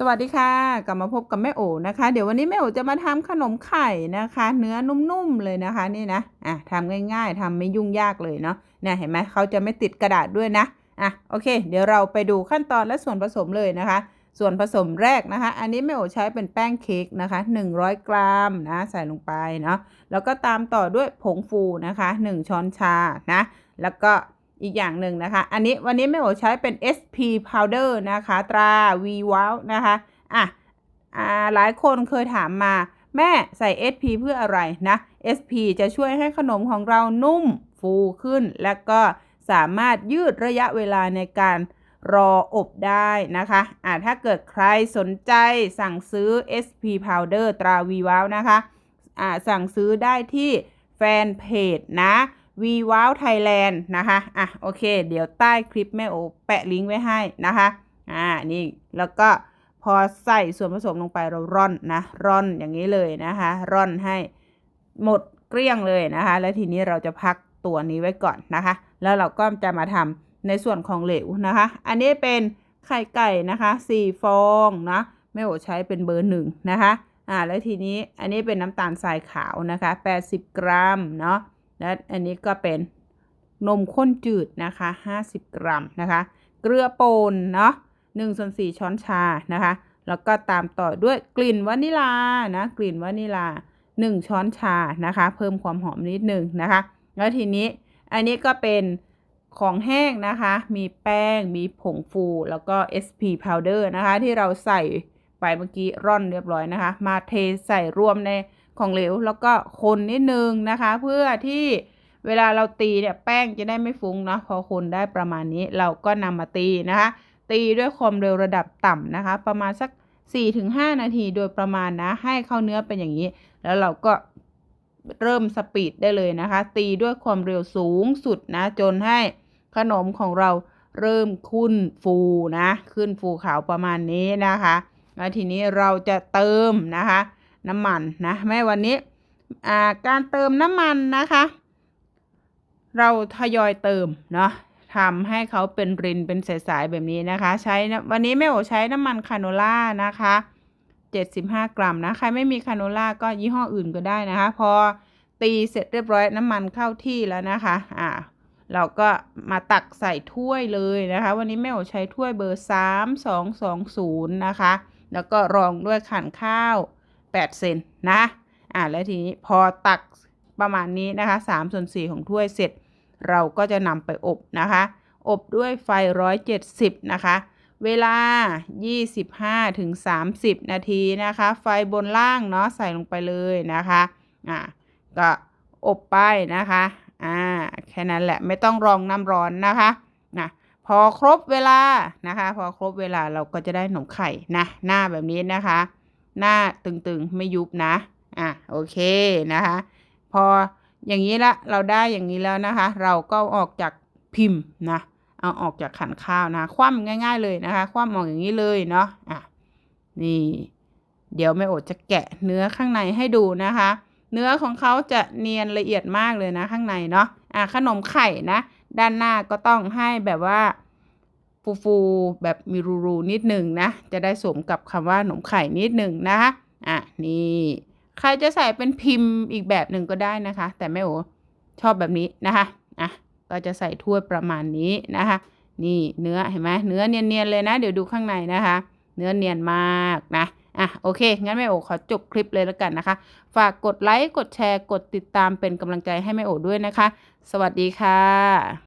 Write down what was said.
สวัสดีค่ะกลับมาพบกับแม่โอนะคะ เดี๋ยววันนี้แม่โอจะมาทำขนมไข่นะคะ เนื้อนุ่มๆเลยนะคะนี่นะอะทำง่ายๆทำไม่ยุ่งยากเลยเนาะเนี่ยเห็นไหมเขาจะไม่ติดกระดาษด้วยนะอะโอเค เดี๋ยวเราไปดูขั้นตอนและส่วนผสมเลยนะคะ ส่วนผสมแรกนะคะ อันนี้แม่โอใช้เป็นแป้งเค้กนะคะ 100 กรัมนะใส่ลงไปเนาะแล้วก็ตามต่อด้วยผงฟูนะคะ 1 ช้อนชานะแล้วก็ อีกอย่างหนึ่งนะคะ อันนี้วันนี้แม่โอใช้เป็น SP powder นะคะ ตรา V wow นะคะอะอ่าหลายคนเคยถามมาแม่ใส่ SP เพื่ออะไรนะ SP จะช่วยให้ขนมของเรานุ่มฟูขึ้น และก็สามารถยืดระยะเวลาในการรออบได้นะคะอ่าถ้าเกิดใครสนใจสั่งซื้อ SP powder ตรา V wow นะคะอ่าสั่งซื้อได้ที่แฟนเพจนะ v w o w Thailand นะคะ อะ โอเค เดี๋ยวใต้คลิปแม่โอแปะลิงก์ไว้ให้นะคะ อ่า นี่ แล้วก็พอใส่ส่วนผสมลงไปเราร่อนนะ ร่อนอย่างนี้เลยนะคะ ร่อนให้หมดเกลี้ยงเลยนะคะ แล้วทีนี้เราจะพักตัวนี้ไว้ก่อนนะคะ แล้วเราก็จะมาทำในส่วนของเหลวนะคะ อันนี้เป็นไข่ไก่นะคะ4ฟองนะแม่โอใช้เป็นเบอร์หนึ่งนะคะ อ่า แล้วทีนี้อันนี้เป็นน้ำตาลทรายขาวนะคะ 80 กรัมเนาะ และอันนี้ก็เป็นนมข้นจืดนะคะ 50 กรัมนะคะ เกลือป่นเนาะ1ส่วน4ช้อนชานะคะ แล้วก็ตามต่อด้วยกลิ่นวานิลานะ กลิ่นวานิลา 1 ช้อนชานะคะ เพิ่มความหอมนิดนึงนะคะ แล้วทีนี้อันนี้ก็เป็นของแห้งนะคะ มีแป้ง มีผงฟู แล้วก็ SP powder นะคะ ที่เราใส่ไปเมื่อกี้ร่อนเรียบร้อยนะคะ มาเทใส่รวมใน ของเหลวแล้วก็คนนิดนึงนะคะ เพื่อที่เวลาเราตีเนี่ยแป้งจะได้ไม่ฟุ้งเนาะพอคนได้ประมาณนี้เราก็นำมาตีนะคะ ตีด้วยความเร็วระดับต่ำนะคะ ประมาณสัก 4-5 นาทีโดยประมาณนะ ให้เข้าเนื้อเป็นอย่างนี้ แล้วเราก็เริ่มสปีดได้เลยนะคะ ตีด้วยความเร็วสูงสุดนะ จนให้ขนมของเราเริ่มขึ้นฟูนะ ขึ้นฟูขาวประมาณนี้นะคะ แล้วทีนี้เราจะเติมนะคะ น้ำมันนะแม่วันนี้การเติมน้ำมันนะคะ เราทยอยเติมเนาะทำให้เขาเป็นรินเป็นสายๆแบบนี้นะคะ ใช้วันนี้แม่โอใช้น้ำมันคาโนล่านะคะ75 กรัมนะใครไม่มีคาโนล่าก็ยี่ห้ออื่นก็ได้นะคะ พอตีเสร็จเรียบร้อยน้ำมันเข้าที่แล้วนะคะอ่าเราก็มาตักใส่ถ้วยเลยนะคะ วันนี้แม่โอใช้ถ้วยเบอร์ 3220 นะคะ แล้วก็รองด้วยขันข้าว 8 เซนนะอ่าแล้วทีนี้พอตักประมาณนี้นะคะ3ส่วน4ของถ้วยเสร็จ เราก็จะนำไปอบนะคะ อบด้วยไฟ 170 นะคะ เวลา 25ถึง30 นาทีนะคะ ไฟบนล่างเนาะใส่ลงไปเลยนะคะอ่าก็อบไปนะคะอ่าแค่นั้นแหละไม่ต้องรองน้ำร้อนนะคะนะพอครบเวลานะคะ พอครบเวลาเราก็จะได้ขนมไข่นะหน้าแบบนี้นะคะ หน้าตึงๆไม่ยุบนะ อะโอเคนะคะ พออย่างนี้ละเราได้อย่างนี้แล้วนะคะ เราก็ออกจากพิมพ์นะเอาออกจากขันข้าวนะ คว่ำง่าย ๆเลยนะคะ คว่ำออกอย่างนี้เลยเนาะอะนี่ เดี๋ยวแม่โอจะแกะเนื้อข้างในให้ดูนะคะ เนื้อของเขาจะเนียนละเอียดมากเลยนะข้างในเนาะอะขนมไข่นะ ด้านหน้าก็ต้องให้แบบว่า ฟูๆแบบมีรูๆนิดหนึ่งนะ จะได้สมกับคำว่าขนมไข่นิดหนึ่งนะคะอะนี่ใครจะใส่เป็นพิมพ์อีกแบบหนึ่งก็ได้นะคะ แต่แม่โอชอบแบบนี้นะคะอะก็จะใส่ถ้วยประมาณนี้นะคะ นี่เนื้อเห็นไหมเนื้อเนียนๆเลยนะ เดี๋ยวดูข้างในนะคะ เนื้อเนียนมากนะอะโอเค งั้นแม่โอขอจบคลิปเลยแล้วกันนะคะ ฝากกดไลค์ กดแชร์ กดติดตามเป็นกำลังใจให้แม่โอด้วยนะคะ สวัสดีค่ะ